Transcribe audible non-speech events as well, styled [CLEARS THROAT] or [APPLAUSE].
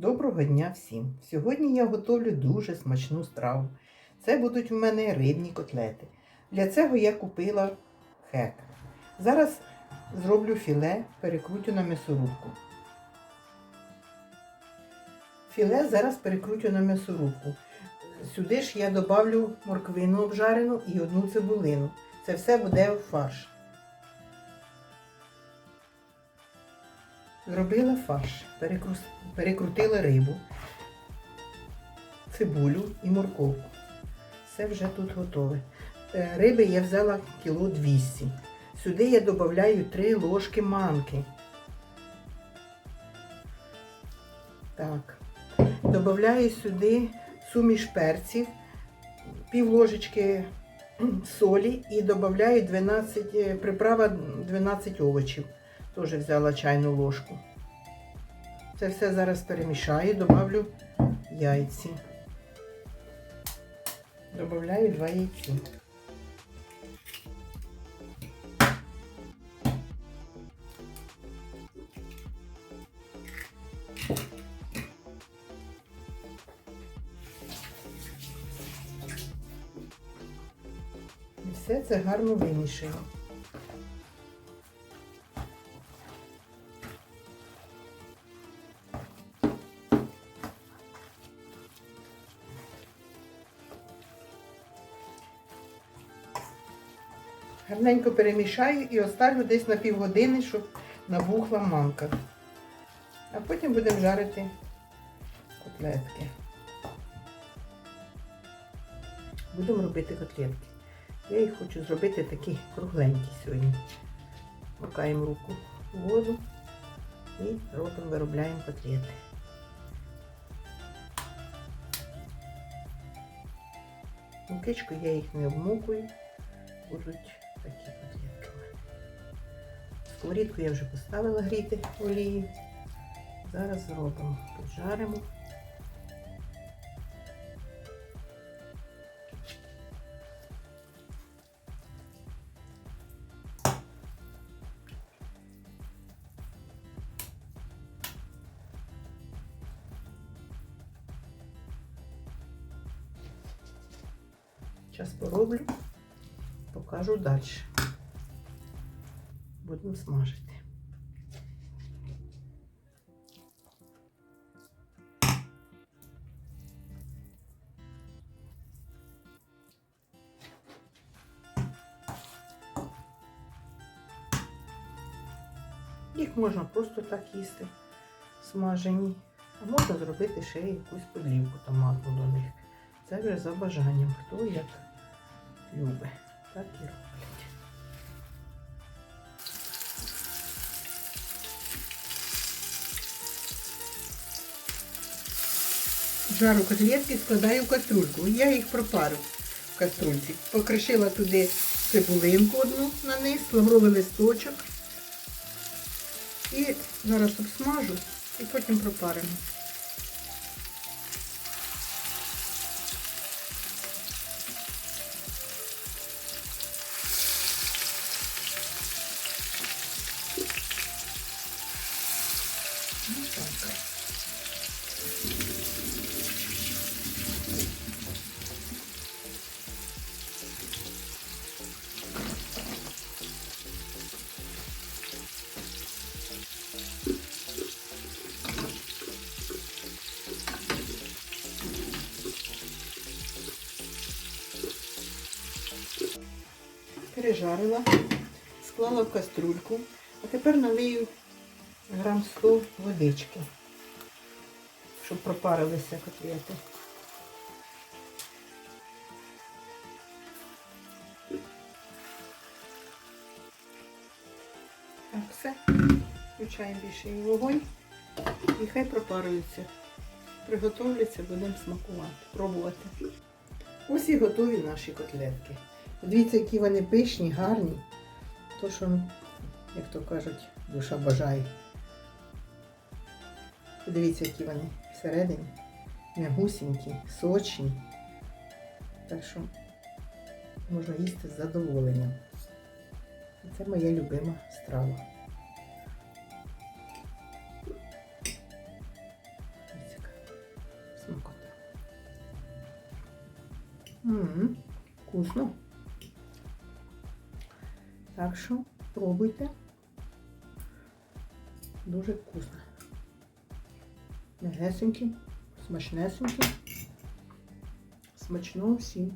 Доброго дня всім! Сьогодні я готовлю дуже смачну страву. Це будуть в мене рибні котлети. Для цього я купила хек. Зараз зроблю філе, перекрутю на м'ясорубку. Філе зараз перекрутю на м'ясорубку. Сюди ж я додавлю морквину обжарену і одну цибулину. Це все буде в фарш. Зробила фарш, перекрутила рибу, цибулю і морковку. Все вже тут готове. Е, Риби я взяла кіло 200. Сюди я додаю 3 ложки манки. Так. Добавляю сюди суміш перців, пів ложечки [CLEARS THROAT] солі і додаю 12, е, приправа 12 овочів. Теж взяла чайну ложку. Це все зараз перемішаю, добавлю яйці. Добавляю два яйці. Все це гарно вимішую. Гарненько перемішаю і оставлю десь на півгодини, щоб набухла манка. А потім будемо жарити котлетки. Будемо робити котлетки. Я їх хочу зробити такі кругленькі сьогодні. Макаємо руку в воду і робимо, виробляємо котлети. Мукичку я їх не обмукую будуть такі котлетки. в. Сковорідку я вже поставила гріти олії. Зараз зробимо, поджаримо. Зараз пороблю покажу далі. Будемо смажити. Їх можна просто так їсти, смажені, а можна зробити ще якусь подлівку томатну до них. Це вже за бажанням, хто як любить, так і роблять. Жару котлетки складаю в каструльку. Я їх пропарю в каструльці. Покришила туди цибулинку одну на низ, лавровий листочок. І зараз обсмажу і потім пропаримо. Пережарила, склала в каструльку, а тепер налию грам 100 водички, щоб пропарилися котлети. Так, все. Включаємо більше більший вогонь і хай пропарюються. Приготовляться, будемо смакувати, пробувати. Ось і готові наші котлетки. Дивіться, які вони пишні, гарні. То, що, як то кажуть, душа бажає. Дивіться, які вони всередині. Мягусінькі, сочні. Так що можна їсти з задоволенням. І це моя любима страва. Смакота. Ммм, вкусно. Так що пробуйте. Дуже вкусно. Мягесенькі, смачнесенькі. Смачного всім.